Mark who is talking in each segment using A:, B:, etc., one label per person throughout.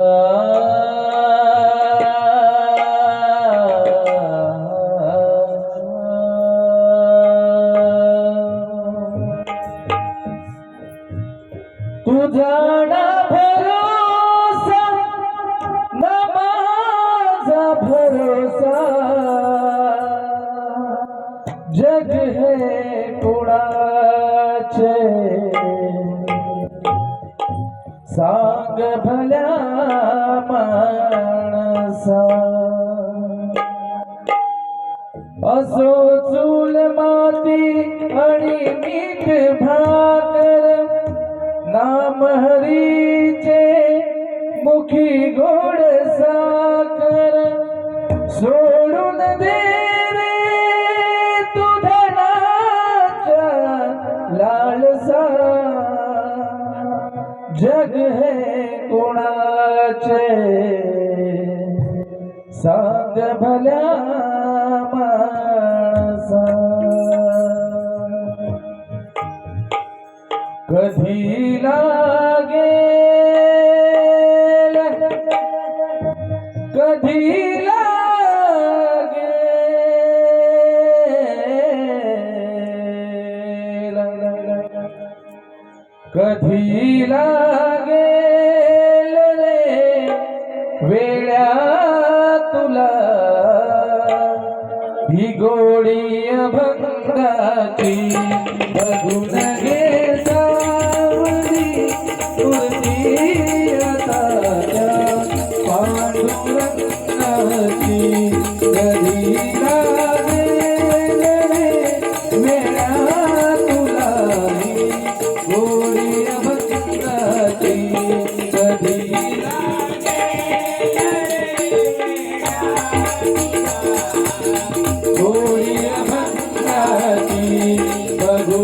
A: तुझा भरोसा न भरोसा. जग हे कुणाचे? सांग भल्या माणसा. असो चूल माती आणि मीठ भाकर नाम हरीचे मुखी गोड सा कोणाचे? सांग भल्या माणसा. कधी लागे कधी कधी लागे ही गोडी भक्ताची बघून घे सावली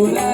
A: know.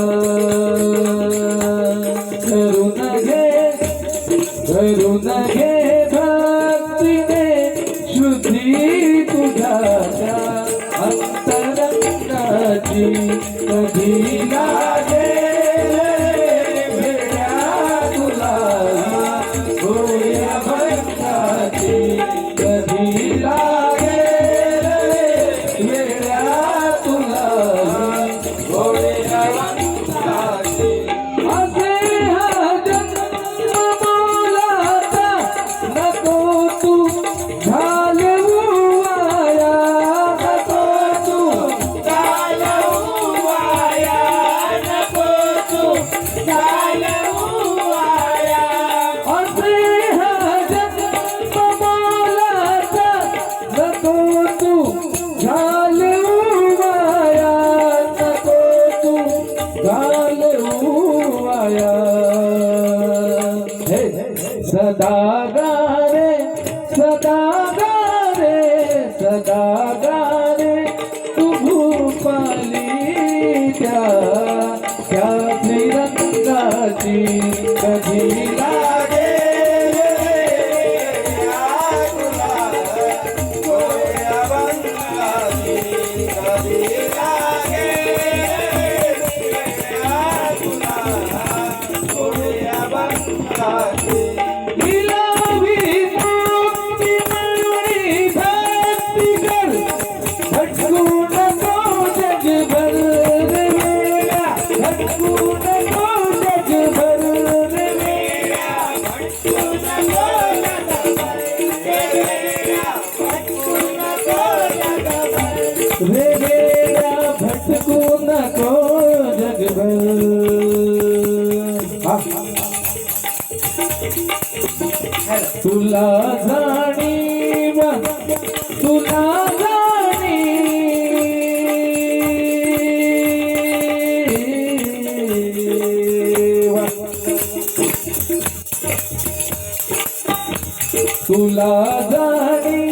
A: Thank you. सदा गारे सदा गारे सदा गारे तु पालिका वेगळ्या भटकू नको जगभर? तुला जाणीव तुला जाणीव तुला जाणीव